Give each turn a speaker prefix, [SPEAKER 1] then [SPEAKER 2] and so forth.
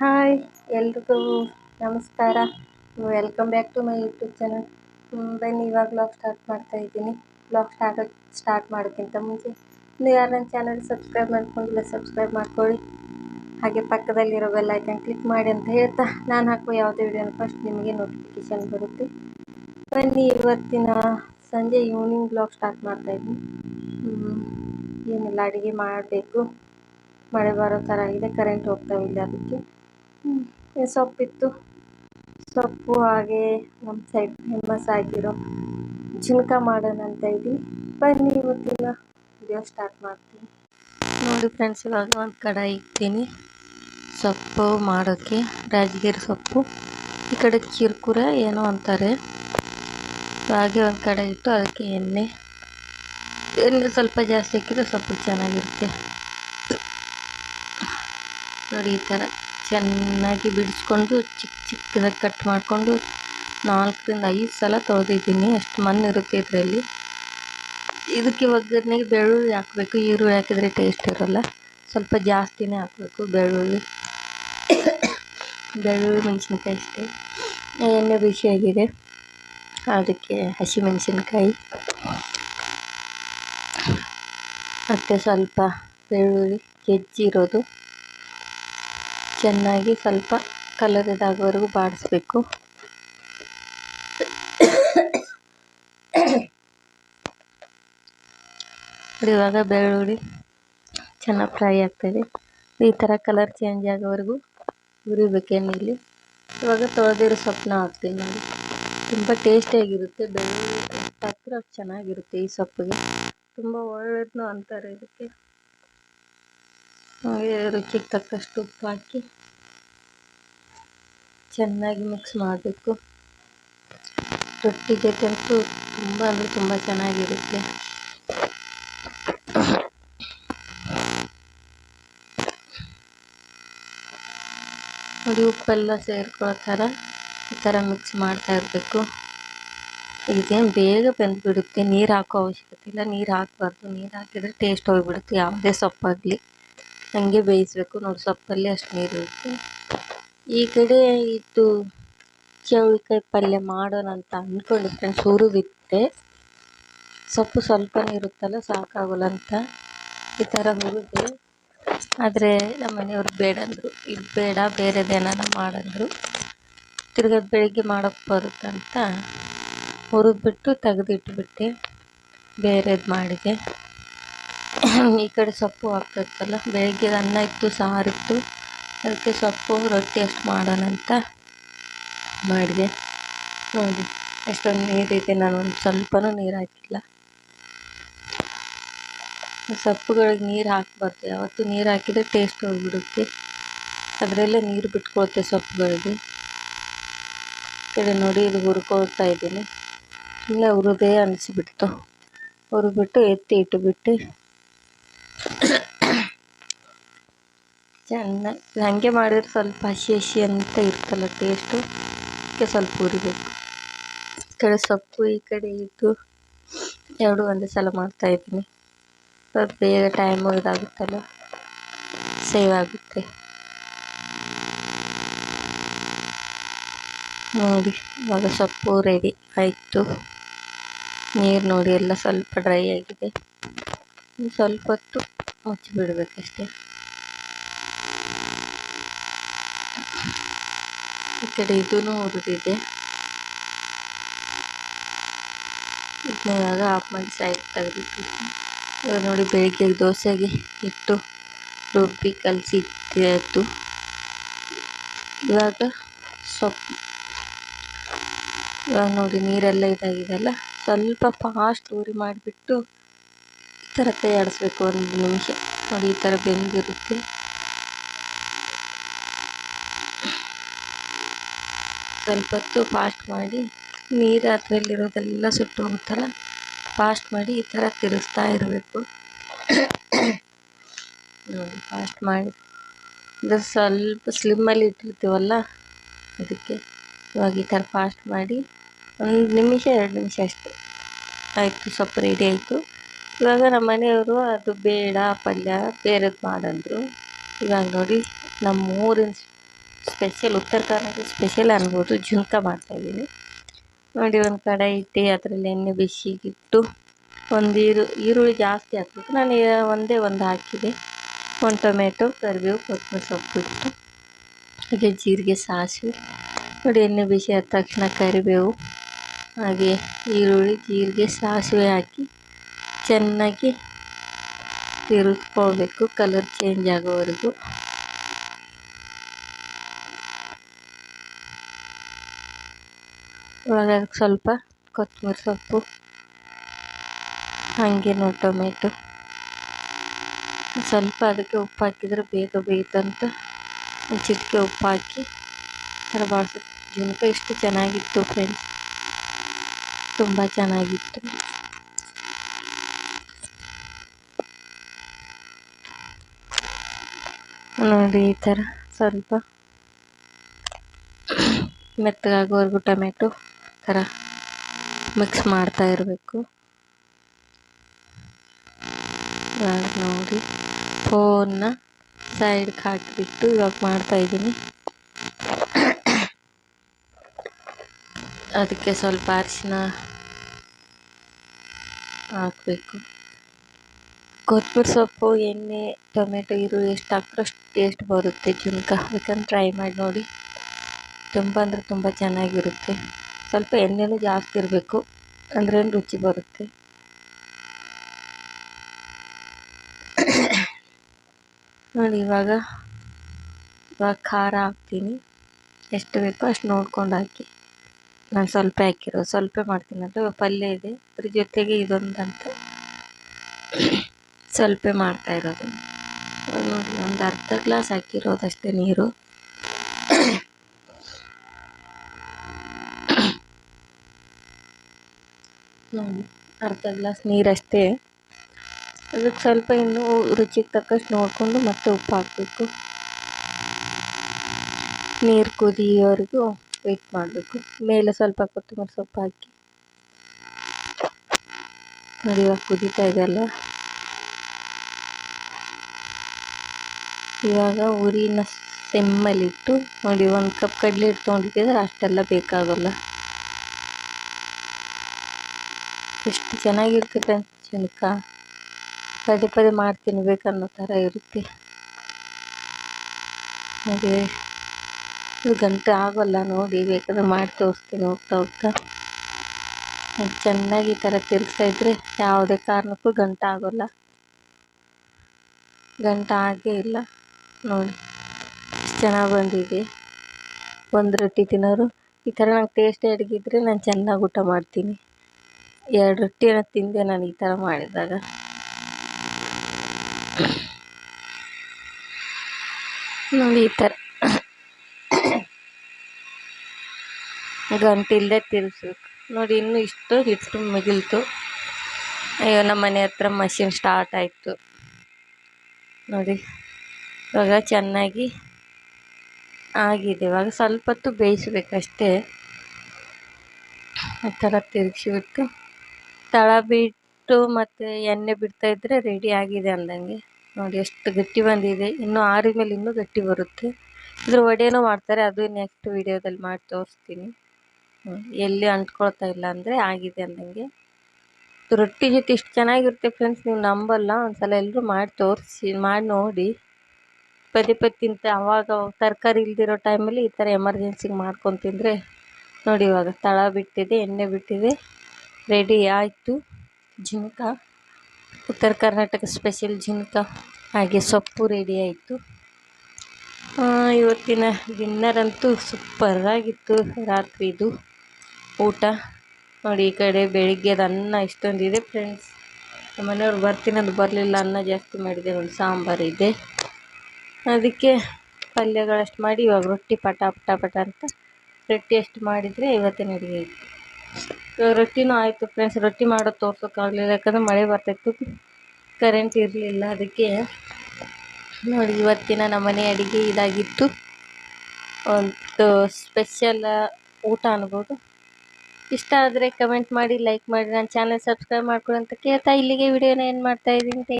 [SPEAKER 1] Hi, ಎಲ್ರಿಗೂ ನಮಸ್ಕಾರ. Welcome back to my YouTube channel ಬನ್ನಿ, ಇವಾಗ ಬ್ಲಾಗ್ ಸ್ಟಾರ್ಟ್ ಮಾಡ್ತಾ ಇದ್ದೀನಿ. ಬ್ಲಾಗ್ ಸ್ಟಾರ್ಟ್ ಸ್ಟಾರ್ಟ್ ಮಾಡೋಕ್ಕಿಂತ ಮುಂಚೆ ನೀವು ಯಾರು ನನ್ನ ಚಾನಲ್ ಸಬ್ಸ್ಕ್ರೈಬ್ ಮಾಡ್ಕೊಂಡಿಲ್ಲ ಸಬ್ಸ್ಕ್ರೈಬ್ ಮಾಡ್ಕೊಳ್ಳಿ. ಹಾಗೆ ಪಕ್ಕದಲ್ಲಿರೋ ಬೆಲ್ ಐಕನ್ ಕ್ಲಿಕ್ ಮಾಡಿ ಅಂತ ಹೇಳ್ತಾ ನಾನು ಹಾಕುವ ಯಾವುದೇ ವಿಡಿಯೋನ ಫಸ್ಟ್ ನಿಮಗೆ ನೋಟಿಫಿಕೇಶನ್ ಬರುತ್ತೆ. ಬನ್ನಿ, ಇವತ್ತಿನ ಸಂಜೆ ಈವ್ನಿಂಗ್ ಬ್ಲಾಗ್ ಸ್ಟಾರ್ಟ್ ಮಾಡ್ತಾ ಇದ್ದೀನಿ. ಏನೆಲ್ಲ, ಅಡುಗೆ ಮಾಡಬೇಕು. ಮಳೆ ಬರೋ ಥರ ಇದೆ ಕರೆಂಟ್ ಹೋಗ್ತಾ ಇಲ್ಲ ಅದಕ್ಕೆ. ಸೊಪ್ಪಿತ್ತು. ಸೊಪ್ಪು ಹಾಗೆ ನಮ್ಮ ಸೈಡ್ ಫೇಮಸ್ ಆಗಿರೋ ಜಿನ್ಕ ಮಾಡೋಣ ಅಂತ ಇದ್ದೀನಿ ಬನ್ನಿ ಇವತ್ತಿನ ವಿಡಿಯೋ ಸ್ಟಾರ್ಟ್ ಮಾಡ್ತೀನಿ. ನೋಡಿ ಫ್ರೆಂಡ್ಸ್ ಇವಾಗ ಒಂದು ಕಡಾಯಿ ಇಕ್ತೀನಿ ಸೊಪ್ಪು ಮಾಡೋಕ್ಕೆ ರಾಜಗಿರಿ ಸೊಪ್ಪು. ಈ ಕಡೆ ಕಿರ್ಕುರೆ ಏನೋ ಅಂತಾರೆ. ಹಾಗೆ ಒಂದು ಕಡೆ ಇಟ್ಟು ಅದಕ್ಕೆ ಎಣ್ಣೆ. ಎಣ್ಣೆ ಸ್ವಲ್ಪ ಜಾಸ್ತಿ ಹಾಕಿದ್ರೆ ಸೊಪ್ಪು ಚೆನ್ನಾಗಿರುತ್ತೆ. ನೋಡಿ ಈ ಥರ ಚೆನ್ನಾಗಿ ಬಿಡಿಸ್ಕೊಂಡು ಚಿಕ್ಕ ಚಿಕ್ಕದಾಗಿ ಕಟ್ ಮಾಡಿಕೊಂಡು ನಾಲ್ಕರಿಂದ ಐದು ಸಲ ತೊಳೆದಿದ್ದೀನಿ. ಅಷ್ಟು ಮಣ್ಣು ಇರುತ್ತೆ ಇದರಲ್ಲಿ. ಇದಕ್ಕೆ ಒಗ್ಗರಣೆಗೆ ಬೆಳ್ಳುಳ್ಳಿ ಹಾಕಬೇಕು. ಈರುಳ್ಳಿ ಹಾಕಿದರೆ ಟೇಸ್ಟ್ ಇರೋಲ್ಲ. ಸ್ವಲ್ಪ ಜಾಸ್ತಿನೇ ಹಾಕಬೇಕು ಬೆಳ್ಳುಳ್ಳಿ. ಬೆಳ್ಳುಳ್ಳಿ ಮೆಣಸಿನ್ಕಾಯಿ ಅಷ್ಟೇ. ಎಣ್ಣೆ ಬಿಸಿಯಾಗಿದೆ ಅದಕ್ಕೆ ಹಸಿಮೆಣಸಿನ್ಕಾಯಿ ಮತ್ತು ಸ್ವಲ್ಪ ಬೆಳ್ಳುಳ್ಳಿ ಕೆಜ್ಜಿರೋದು ಚೆನ್ನಾಗಿ ಸ್ವಲ್ಪ ಕಲರ್ ಇದಾಗೋವರೆಗೂ ಬಾಡಿಸ್ಬೇಕು ಇವಾಗ ಬೆಳ್ಳುಳ್ಳಿ ಚೆನ್ನಾಗಿ ಫ್ರೈ ಆಗ್ತಾಯಿದೆ ಈ ಥರ ಕಲರ್ ಚೇಂಜ್ ಆಗೋವರೆಗೂ ಎಣ್ಣೆಯಲ್ಲಿ ಇವಾಗ ತೊಳೆದಿರೋ ಸೊಪ್ಪನ್ನ ಹಾಕ್ತೀನಿ ನೋಡಿ. ತುಂಬ ಟೇಸ್ಟಿಯಾಗಿರುತ್ತೆ ಬೆಳ್ಳುಳ್ಳಿ ಹಾಕಿದ್ರೆ ಚೆನ್ನಾಗಿರುತ್ತೆ ಈ ಸೊಪ್ಪಿಗೆ. ತುಂಬ ಒಳ್ಳೆಯದು ಅಂತಾರೆ ಇದಕ್ಕೆ. ರುಚಿಗೆ ತಕ್ಕಷ್ಟು ಉಪ್ಪು ಹಾಕಿ ಚೆನ್ನಾಗಿ ಮಿಕ್ಸ್ ಮಾಡಬೇಕು. ರೊಟ್ಟಿ ಜೊತೆ ಅಂತೂ ತುಂಬ ಅಂದರೆ ತುಂಬ ಚೆನ್ನಾಗಿರುತ್ತೆ. ನೋಡಿ ಉಪ್ಪೆಲ್ಲ ಸೇರ್ಕೊಳ್ಳೋ ಥರ ಈ ಥರ ಮಿಕ್ಸ್ ಮಾಡ್ತಾ ಇರಬೇಕು. ಇದೇನು ಬೇಗ ಬೆಂದ್ಬಿಡುತ್ತೆ, ನೀರು ಹಾಕೋ ಅವಶ್ಯಕತೆ ಇಲ್ಲ. ನೀರು ಹಾಕಬಾರ್ದು. ನೀರು ಹಾಕಿದರೆ ಟೇಸ್ಟ್ ಹೋಗಿಬಿಡುತ್ತೆ. ಯಾವುದೇ ಸೊಪ್ಪಾಗಲಿ. ಹಂಗೆ ಬೇಯಿಸಬೇಕು. ನೋಡಿ, ಸೊಪ್ಪಲ್ಲಿ ಅಷ್ಟು ನೀರು ಇರುತ್ತೆ ಈ ಕಡೆ ಇದು ಚೌಳಿಕಾಯಿ ಪಲ್ಯ ಮಾಡೋಣ ಅಂತ ಅಂದ್ಕೊಂಡು ಫ್ರೆಂಡ್ಸ್ ಹುರಿದಿತ್ತೆ ಸೊಪ್ಪು ಸ್ವಲ್ಪನೇ ಇರುತ್ತಲ್ಲ, ಸಾಕಾಗಲ್ಲ ಅಂತ. ಈ ಥರ ಹುರಿದೆ, ಆದರೆ ನಮ್ಮ ಮನೆಯವ್ರು ಬೇಡ ಅಂದರು ಇದು ಬೇಡ ಬೇರೆದೇನಾನ ಮಾಡಂದರು. ತಿರ್ಗಾ ಬೆಳಿಗ್ಗೆ ಮಾಡೋಕ್ಕೆ ಬರುತ್ತಂತ ಹುರಿದ್ಬಿಟ್ಟು ತೆಗೆದಿಟ್ಬಿಟ್ಟೆ. ಬೇರೆದು ಮಾಡಿದೆ. ಈ ಕಡೆ ಸೊಪ್ಪು ಹಾಕ್ಬೇಕಲ್ಲ, ಬೆಳಗ್ಗೆ ಅನ್ನ ಇತ್ತು ಸಾರಿತ್ತು ಅದಕ್ಕೆ ಸೊಪ್ಪು, ರೊಟ್ಟಿ ಅಷ್ಟು ಮಾಡೋಣ ಅಂತ ಮಾಡಿದೆ. ನೋಡಿ, ಎಷ್ಟೊಂದು ನೀರಿದೆ ನಾನು ಒಂದು ಸ್ವಲ್ಪನೂ ನೀರು ಹಾಕಿಲ್ಲ. ಸೊಪ್ಪುಗಳಿಗೆ ನೀರು ಹಾಕಬಾರ್ದು, ಯಾವತ್ತೂ ನೀರು ಹಾಕಿದರೆ ಟೇಸ್ಟ್ ಹೋಗ್ಬಿಡುತ್ತೆ. ಅದರಲ್ಲೇ ನೀರು ಬಿಟ್ಕೊಳುತ್ತೆ ಸೊಪ್ಪುಗಳಿಗೆ. ಕಡೆ ನೋಡಿ, ಇದು ಹುರ್ಕೊಳ್ತಾ ಇದ್ದೀನಿ. ಸುಮ್ಮನೆ ಹುರಿದೇ ಅನಿಸ್ಬಿಡ್ತು. ಹುರಿದ್ಬಿಟ್ಟು ಎತ್ತಿ ಇಟ್ಟುಬಿಟ್ಟು ಚೆನ್ನಾಗಿ ಹಾಗೆ ಮಾಡಿದ್ರೆ ಸ್ವಲ್ಪ ಹಸಿ ಹಸಿ ಅಂತ ಇರ್ತಲ್ಲ ಟೇಸ್ಟು ಅದಕ್ಕೆ ಸ್ವಲ್ಪ ಹುರಿಬೇಕು. ಈ ಕಡೆ ಸೊಪ್ಪು, ಈ ಕಡೆ ಇದು. ಎರಡು ಒಂದೇ ಸಲ ಮಾಡ್ತಾಯಿದ್ದೀನಿ ಸ್ವಲ್ಪ ಬೇಗ ಟೈಮು ಇದಾಗುತ್ತಲ್ಲ ಸೇವ್ ಆಗುತ್ತೆ. ನೋಡಿ, ಇವಾಗ ಸೊಪ್ಪು ರೆಡಿ ಆಯಿತು. ನೀರು ನೋಡಿ, ಎಲ್ಲ ಸ್ವಲ್ಪ ಡ್ರೈ ಆಗಿದೆ. ಸ್ವಲ್ಪ ಹೊತ್ತು ಮುಚ್ಚಿಬಿಡ್ಬೇಕಷ್ಟೆ. ಈ ಕಡೆ ಇದೂ ಉರಿದಿದೆ. ಇದನ್ನ ಇವಾಗ ಆಫ್ ಮಾಡಿ ಸೈಡ್ ತೆಗೆದಿಟ್ಟಿದ್ದೀನಿ ಇವಾಗ ನೋಡಿ ಬೆಳಿಗ್ಗೆ ದೋಸೆಗೆ ಇಟ್ಟು ರುಬ್ಬಿ ಕಲಸಿ ಇಟ್ಟು ಇವಾಗ ಸೊಪ್ಪು ಇವಾಗ ನೋಡಿ ನೀರೆಲ್ಲ ಇದಾಗಿದೆಲ್ಲ ಸ್ವಲ್ಪ ಫಾಸ್ಟ್ ಉರಿ ಮಾಡಿಬಿಟ್ಟು ಈ ಥರ ಕೈ ಒಂದು ನಿಮಿಷ. ನೋಡಿ ಈ ಥರ ಬೆಂದಿರುತ್ತೆ. ಸ್ವಲ್ಪ ಹೊತ್ತು ಫಾಸ್ಟ್ ಮಾಡಿ ನೀರು ಅದರಲ್ಲಿರೋದೆಲ್ಲ ಸುಟ್ಟು ಹೋಗುತ್ತಲ್ಲ ಫಾಸ್ಟ್ ಮಾಡಿ ಈ ಥರ ತಿರುಗಿಸ್ತಾ ಇರಬೇಕು. ನೋಡಿ ಫಾಸ್ಟ್ ಮಾಡಿ. ಇದು ಸ್ವಲ್ಪ ಸ್ಲಿಮ್ಮಲ್ಲಿ ಇಟ್ಟಿರ್ತೀವಲ್ಲ, ಅದಕ್ಕೆ ಇವಾಗ ಈ ಥರ ಫಾಸ್ಟ್ ಮಾಡಿ ಒಂದು ನಿಮಿಷ, ಎರಡು ನಿಮಿಷ ಅಷ್ಟೇ. ಆಯಿತು, ಸ್ವಲ್ಪ ರೆಡಿ ಆಯಿತು. ಇವಾಗ ನಮ್ಮ ಮನೆಯವರು ಅದು ಬೇಡ, ಪಲ್ಯ ಬೇರೆದು ಮಾಡಂದರು. ಇವಾಗ ನೋಡಿ ನಮ್ಮ ಊರಿನ ಸ್ಪೆಷಲ್ ಉತ್ತರ ಕರ್ನಾಟಕ ಸ್ಪೆಷಲ್ ಅನ್ಬೋದು ಜುನ್ಕ ಮಾಡ್ತಾಯಿದ್ದೀನಿ ನೋಡಿ, ಒಂದು ಕಡಾಯಿ ಇಟ್ಟು, ಅದರಲ್ಲಿ ಎಣ್ಣೆ ಬಿಸಿಗಿಟ್ಟು, ಒಂದು ಈರು, ಈರುಳ್ಳಿ ಜಾಸ್ತಿ ಹಾಕ್ಬೇಕು. ನಾನು ಒಂದೇ ಒಂದು ಹಾಕಿದೆ. ಒಂದು ಟೊಮೆಟೊ, ಕರಿಬೇವು, ಕೊತ್ತಂಬರಿ ಸೊಪ್ಪು ಇಟ್ಟು, ಹಾಗೆ ಜೀರಿಗೆ, ಸಾಸಿವೆ. ನೋಡಿ, ಎಣ್ಣೆ ಬಿಸಿ ಆದ ತಕ್ಷಣ ಕರಿಬೇವು, ಹಾಗೆ ಈರುಳ್ಳಿ, ಜೀರಿಗೆ, ಸಾಸಿವೆ ಹಾಕಿ ಚೆನ್ನಾಗಿ ತಿರುಗ್ಕೊಳ್ಬೇಕು ಕಲರ್ ಚೇಂಜ್ ಆಗೋವರೆಗೂ. ಇವಾಗ ಅದಕ್ಕೆ ಸ್ವಲ್ಪ ಕೊತ್ತಂಬರಿ ಸೊಪ್ಪು ಹಾಗೆ ನೋಡಿ ಟೊಮೆಟೊ. ಸ್ವಲ್ಪ ಅದಕ್ಕೆ ಉಪ್ಪು ಹಾಕಿದರೆ ಬೇಗ ಬೇಯ್ತಂತ ಒಂದು ಚಿಟಿಕೆ ಉಪ್ಪು ಹಾಕಿ ಥರ ಬಾಡಿಸಿ ಜುನ್ಕ ಎಷ್ಟು ಚೆನ್ನಾಗಿತ್ತು ಫ್ರೆಂಡ್ಸ್ ತುಂಬ ಚೆನ್ನಾಗಿತ್ತು. ನೋಡಿ ಈ ಥರ ಸ್ವಲ್ಪ ಮೆತ್ತಗಾಗೋವರೆಗೂ ಟೊಮೆಟೊ. ಥರ ಮಿಕ್ಸ್ ಮಾಡ್ತಾ ಇರಬೇಕು. ಇವಾಗ ನೋಡಿ ಫೋನ್ನ ಸೈಡ್ಗೆ ಹಾಕಿಬಿಟ್ಟು ಇವಾಗ ಮಾಡ್ತಾ ಇದ್ದೀನಿ. ಅದಕ್ಕೆ ಸ್ವಲ್ಪ ಅರಿಶಿನ ಹಾಕಬೇಕು. ಕೊತ್ತಂಬರಿ ಸೊಪ್ಪು, ಎಣ್ಣೆ, ಟೊಮೆಟೊ ಇರು ಎಷ್ಟು ಹಾಕ್ರೆ ಅಷ್ಟು ಟೇಸ್ಟ್ ಬರುತ್ತೆ. ಜುನ್ಕ ಅದಕ್ಕಂತ ಟ್ರೈ ಮಾಡಿ ನೋಡಿ. ತುಂಬ ಅಂದರೆ ತುಂಬ ಚೆನ್ನಾಗಿರುತ್ತೆ. ಸ್ವಲ್ಪ ಎಣ್ಣೆನೂ ಜಾಸ್ತಿ ಇರಬೇಕು, ಅಂದ್ರೆ ರುಚಿ ಬರುತ್ತೆ? ನೋಡಿ, ಇವಾಗ ಇವಾಗ ಖಾರ ಹಾಕ್ತೀನಿ. ಎಷ್ಟು ಬೇಕೋ ಅಷ್ಟು ನೋಡ್ಕೊಂಡು ಹಾಕಿ. ನಾನು ಸ್ವಲ್ಪ ಹಾಕಿರೋ ಸ್ವಲ್ಪ ಮಾಡ್ತೀನಿ. ಅಂದರೆ ಪಲ್ಯ ಇದೆ, ಅದ್ರ ಜೊತೆಗೆ ಇದೊಂದಂತ ಸ್ವಲ್ಪ ಮಾಡ್ತಾ ಇರೋದು. ನೋಡಿ, ಒಂದು ಅರ್ಧ ಗ್ಲಾಸ್ ಹಾಕಿರೋದಷ್ಟೇ ನೀರು. ಅರ್ಧ ಗ್ಲಾಸ್ ನೀರಷ್ಟೇ ಅದಕ್ಕೆ ಸ್ವಲ್ಪ ಇನ್ನೂ ರುಚಿಗೆ ತಕ್ಕಷ್ಟು ನೋಡಿಕೊಂಡು ಮತ್ತೆ ಉಪ್ಪು ಹಾಕಬೇಕು. ನೀರು ಕುದಿಯೋವರೆಗೂ ವೆಯ್ಟ್ ಮಾಡಬೇಕು. ಮೇಲೆ ಸ್ವಲ್ಪ ಕೊತ್ತಂಬರಿ ಸೊಪ್ಪು ಹಾಕಿ. ನೋಡಿ, ಇವಾಗ ಕುದೀತಾ ಇದೆಯಲ್ಲ. ಇವಾಗ ಉರಿನ ಸಿಮ್ಮಲ್ಲಿಟ್ಟು ನೋಡಿ, ಒಂದು ಕಪ್ ಕಡಲೆ ಹಿಟ್ಟು ತೊಗೊಂಡಿದ್ದರೆ ಅಷ್ಟೆಲ್ಲ ಬೇಕಾಗೋಲ್ಲ. ಎಷ್ಟು ಚೆನ್ನಾಗಿರ್ತೈತೆ ಅಂತ ಪದೇ ಪದೇ ಮಾಡ್ತೀನಿ ಅನ್ನೋ ಥರ ಇರುತ್ತೆ. ಹಾಗೆ ಇದು ಗಂಟೆ ಆಗೋಲ್ಲ ನೋಡಿ ಬೇಕಾದ್ರೆ ಮಾಡಿ ತೋರಿಸ್ತೀನಿ ಹೋಗ್ತಾ ಹೋಗ್ತಾ. ಚೆನ್ನಾಗಿ ಈ ಥರ ತಿರುಗ್ತಾ ಇದ್ದರೆ ಯಾವುದೇ ಕಾರಣಕ್ಕೂ ಗಂಟೆ ಆಗೋಲ್ಲ. ಗಂಟೆ ಆಗೇ ಇಲ್ಲ. ನೋಡಿ ಚೆನ್ನಾಗಿ ಬಂದಿದೆ. ಒಂದು ರೊಟ್ಟಿ ತಿನ್ನೋರು ಈ ಥರ ನಂಗೆ ಅಡುಗೆ ಇದ್ದರೆ ನಾನು ಚೆನ್ನಾಗಿ ಊಟ ಮಾಡ್ತೀನಿ. ಎರಡು ರೊಟ್ಟಿನ ತಿಂದೆ ನಾನು ಈ ಥರ ಮಾಡಿದಾಗ. ನೋಡಿ ಈ ಥರ. ಗಂಟಿಲ್ಲದೆ ತಿರ್ಸ್ಬೇಕು ನೋಡಿ ಇನ್ನೂ ಇಷ್ಟು ಹಿಟ್ಟು ಮಿಗಿಲ್ತು. ಅಯ್ಯೋ, ನಮ್ಮ ಮನೆ ಹತ್ರ ಮಷಿನ್ ಸ್ಟಾರ್ಟ್ ಆಯಿತು. ನೋಡಿ, ಇವಾಗ ಚೆನ್ನಾಗಿ ಆಗಿದೆ. ಇವಾಗ ಸ್ವಲ್ಪ ಹೊತ್ತು ಬೇಯಿಸ್ಬೇಕಷ್ಟೇ. ಆ ಥರ ತಿರುಗಿಸಿಬಿಟ್ಟು ತಳ ಬಿಟ್ಟು ಮತ್ತು ಎಣ್ಣೆ ಬಿಡ್ತಾ ಇದ್ದರೆ ರೆಡಿ ಆಗಿದೆ ಅಂದಂಗೆ. ನೋಡಿ ಎಷ್ಟು ಗಟ್ಟಿ ಬಂದಿದೆ. ಇನ್ನೂ ಆರಿದ ಮೇಲೆ ಇನ್ನೂ ಗಟ್ಟಿ ಬರುತ್ತೆ. ಇದ್ರ ವಡೆನೂ ಮಾಡ್ತಾರೆ. ಅದು ನೆಕ್ಸ್ಟ್ ವಿಡಿಯೋದಲ್ಲಿ ಮಾಡಿ ತೋರಿಸ್ತೀನಿ. ಎಲ್ಲಿ ಅಂಟ್ಕೊಳ್ತಾ ಇಲ್ಲ ಅಂದರೆ ಆಗಿದೆ ಅಂದಂಗೆ. ರೊಟ್ಟಿ ಜೊತೆ ಇಷ್ಟು ಚೆನ್ನಾಗಿರುತ್ತೆ ಫ್ರೆಂಡ್ಸ್ ನೀವು ನಂಬಲ್ಲ. ಒಂದ್ಸಲ ಎಲ್ಲರೂ ಮಾಡಿ ತೋರಿಸಿ, ಮಾಡಿ ನೋಡಿ. ಪದೇ ಪದೇ ತಿಂತ, ಅವಾಗ ತರಕಾರಿ ಇಲ್ದಿರೋ ಟೈಮಲ್ಲಿ ಈ ಥರ ಎಮರ್ಜೆನ್ಸಿಗೆ ಮಾಡ್ಕೊಂಡು ತಿಂದರೆ ನೋಡಿ ಇವಾಗ ತಳ ಬಿಟ್ಟಿದೆ, ಎಣ್ಣೆ ಬಿಟ್ಟಿದೆ. ರೆಡಿ ಆಯಿತು. ಜಿನ್ಕ ಉತ್ತರ ಕರ್ನಾಟಕ ಸ್ಪೆಷಲ್ ಜಿನ್ಕ ಹಾಗೆ ಸೊಪ್ಪು ರೆಡಿ ಆಯಿತು. ಇವತ್ತಿನ ಡಿನ್ನರ್ ಅಂತೂ ಸೂಪರಾಗಿತ್ತು ರಾತ್ರಿದು ಊಟ. ನೋಡಿ, ಈ ಕಡೆ ಬೆಳಿಗ್ಗೆದು ಅನ್ನ ಇಷ್ಟೊಂದಿದೆ ಫ್ರೆಂಡ್ಸ್ ಮನೆಯವ್ರು ಬರ್ತೀನಿ ಅದು ಬರಲಿಲ್ಲ, ಅನ್ನ ಜಾಸ್ತಿ ಮಾಡಿದೆ ಒಂದು ಸಾಂಬಾರು ಇದೆ. ಅದಕ್ಕೆ ಪಲ್ಯಗಳಷ್ಟು ಮಾಡಿ, ಇವಾಗ ರೊಟ್ಟಿ ಪಟ ಪಟ ಪಟ ಅಂತ ರೊಟ್ಟಿ ಅಷ್ಟು ಮಾಡಿದರೆ ಇವತ್ತಿನ ಇವಾಗ ರೊಟ್ಟಿನೂ ಆಯಿತು ಫ್ರೆಂಡ್ಸ್ ರೊಟ್ಟಿ ಮಾಡೋದು ತೋರ್ಸೋಕ್ಕಾಗಲಿಲ್ಲ ಯಾಕಂದ್ರೆ ಮಳೆ ಬರ್ತಾಯಿತ್ತು ಕರೆಂಟ್ ಇರಲಿಲ್ಲ ಅದಕ್ಕೆ. ನೋಡಿ, ಇವತ್ತಿನ ನಮ್ಮನೆ ಅಡುಗೆ ಇದಾಗಿತ್ತು. ಒಂದು ಸ್ಪೆಷಲ್ ಊಟ ಅನ್ಬೋದು. ಇಷ್ಟ ಆದರೆ ಕಮೆಂಟ್ ಮಾಡಿ ಲೈಕ್ ಮಾಡಿ, ನನ್ನ ಚಾನಲ್ ಸಬ್ಸ್ಕ್ರೈಬ್ ಮಾಡ್ಕೊಳ್ಳಿ ಅಂತ ಕೇಳ್ತಾ ಇಲ್ಲಿಗೆ ವಿಡಿಯೋನ ಏನು ಮಾಡ್ತಾ ಇದ್ದೀನಿ.